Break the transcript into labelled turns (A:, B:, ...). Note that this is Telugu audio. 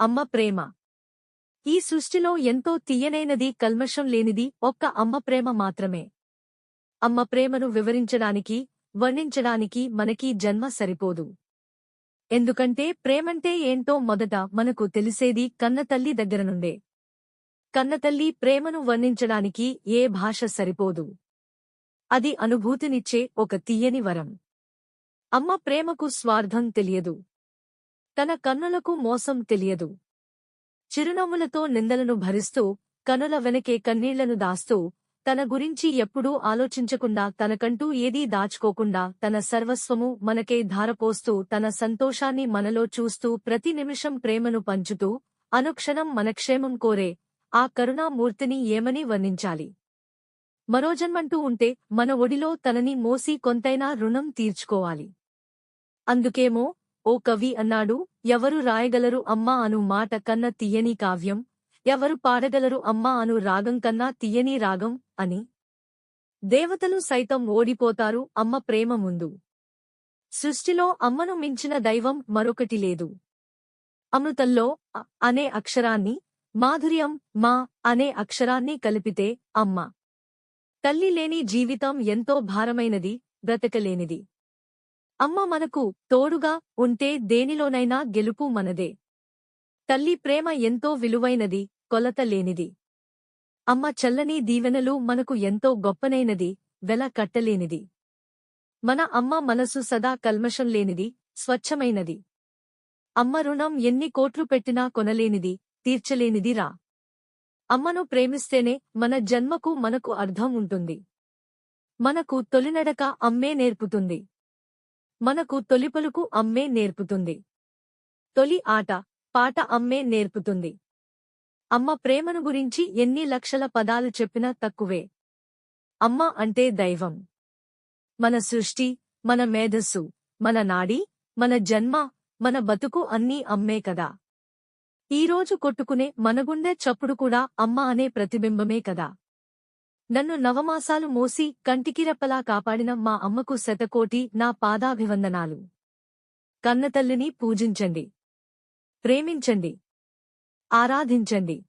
A: అమ్మ ప్రేమ. ఈ సృష్టిలో ఎంతో తీయనైనది కల్మషం లేనిది ఒక్క అమ్మ ప్రేమ మాత్రమే. అమ్మ ప్రేమను వివరించడానికి వర్ణించడానికి మనకీ జన్మ సరిపోదు. ఎందుకంటే ప్రేమంటే ఏంటో మొదట మనకు తెలిసేది కన్నతల్లి దగ్గర నుండే. కన్నతల్లి ప్రేమను వర్ణించడానికి ఏ భాష సరిపోదు. అది అనుభూతినిచ్చే ఒక తీయని వరం. అమ్మ ప్రేమకు స్వార్థం తెలియదు. తన కన్నులకు మోసం తెలియదు. చిరునవ్వులతో నిందలను భరిస్తూ కనుల వెనకే కన్నీళ్ళను దాస్తూ తన గురించి ఎప్పుడూ ఆలోచించకుండా తనకంటూ ఏదీ దాచుకోకుండా తన సర్వస్వము మనకే ధారపోస్తూ తన సంతోషాన్ని మనలో చూస్తూ ప్రతి నిమిషం ప్రేమను పంచుతూ అనుక్షణం మనక్షేమం కోరే ఆ కరుణామూర్తిని ఏమని వర్ణించాలి? మరోజన్మంటూ ఉంటే మన ఒడిలో తనని మోసి కొంతైనా రుణం తీర్చుకోవాలి. అందుకేమో ఓ కవి అన్నాడు ఎవరు రాయగలరు అమ్మా అను మాట కన్న తీయని కావ్యం ఎవరు పాడగలరు అమ్మా అను రాగం కన్నా తీయని రాగం అని. దేవతలు సైతం ఓడిపోతారు అమ్మ ప్రేమ ముందు. సృష్టిలో అమ్మను మించిన దైవం మరొకటి లేదు. అమృతంలో అనే అక్షరాన్ని మాధుర్యం మా అనే అక్షరాన్ని కలిపితే అమ్మ. తల్లి లేని జీవితం ఎంతో భారమైనది బ్రతకలేనిది. అమ్మ మనకు తోడుగా ఉంటే దేనిలోనైనా గెలుపు మనదే. తల్లి ప్రేమ ఎంతో విలువైనది కొలత లేనిది. అమ్మ చల్లని దీవెనలు మనకు ఎంతో గొప్పనైనది వెల కట్టలేనిది. మన అమ్మ మనసు సదా కల్మషం లేనిది స్వచ్ఛమైనది. అమ్మ రుణం ఎన్ని కోట్లు పెట్టినా కొనలేనిది తీర్చలేనిది రా. అమ్మను ప్రేమిస్తేనే మన జన్మకు మనకు అర్థం ఉంటుంది. మనకు తొలినడక అమ్మే నేర్పుతుంది. మనకు తొలిపలుకు అమ్మే నేర్పుతుంది. తొలి ఆట పాట అమ్మే నేర్పుతుంది. అమ్మ ప్రేమను గురించి ఎన్ని లక్షల పదాలు చెప్పినా తక్కువే. అమ్మ అంటే దైవం. మన సృష్టి మన మేధస్సు మన నాడి మన జన్మ మన బతుకు అన్నీ అమ్మే కదా. ఈరోజు కొట్టుకునే మనగుండె చప్పుడు కూడా అమ్మ అనే ప్రతిబింబమే కదా. నన్ను నవమాసాలు మోసి కంటికిరెప్పలా కాపాడిన మా అమ్మకు శతకోటి నా పాదాభివందనాలు. కన్నతల్లిని పూజించండి. ప్రేమించండి. ఆరాధించండి.